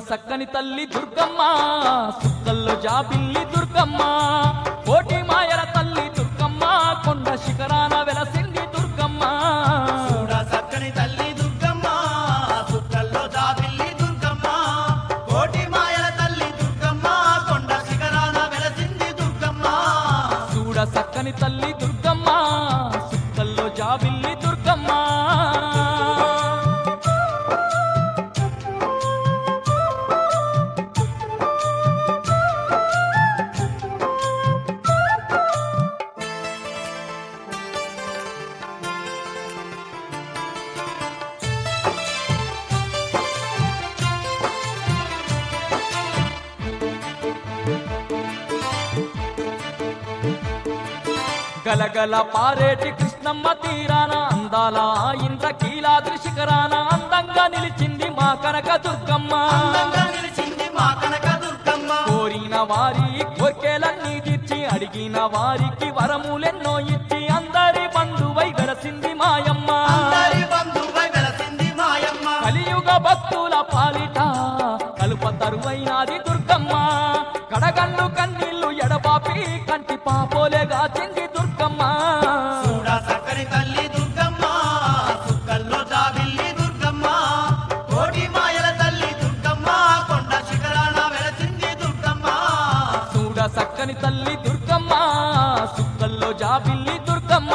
చక్కని తల్లి దుర్గమ్మ సుక్కల్లో జాబిల్లి దుర్గమ్మ కోటి మాయల తల్లి దుర్గమ్మ కొండ శిఖరాన వెలసింది దుర్గమ్మ. చూడ చక్కని తల్లి దుర్గమ్మ సుక్కల్లో జాబిల్లి దుర్గమ్మ కోటి మాయల తల్లి దుర్గమ్మ కొండ శిఖరాన వెలసింది దుర్గమ్మ. చూడ చక్కని తల్లి దుర్గమ్మ గలగల పారేటి కృష్ణమ్మ తీరాన అందాల ఇంద్రకీలాద్రి శిఖరాన అందంగా నిలిచింది మా కనక దుర్గమ్మ. అందంగా నిలిచింది మా కనక దుర్గమ్మ. కోరిన వారి కోర్కెలన్నీ తీర్చి అడిగిన వారికి వరములెన్నో ఇచ్చి అందరి బంధువై వెలసింది మాయమ్మ. కలియుగ భక్తుల పాలిట కలుప తరువైనాది దుర్గమ్మ. కడగళ్ళు కన్నీళ్ళు ఎడబాపి కంటి పాపోలే దక్కని తల్లి దుర్గమ్మ సుక్కల్లో జాబిల్లి దుర్గమ్మ.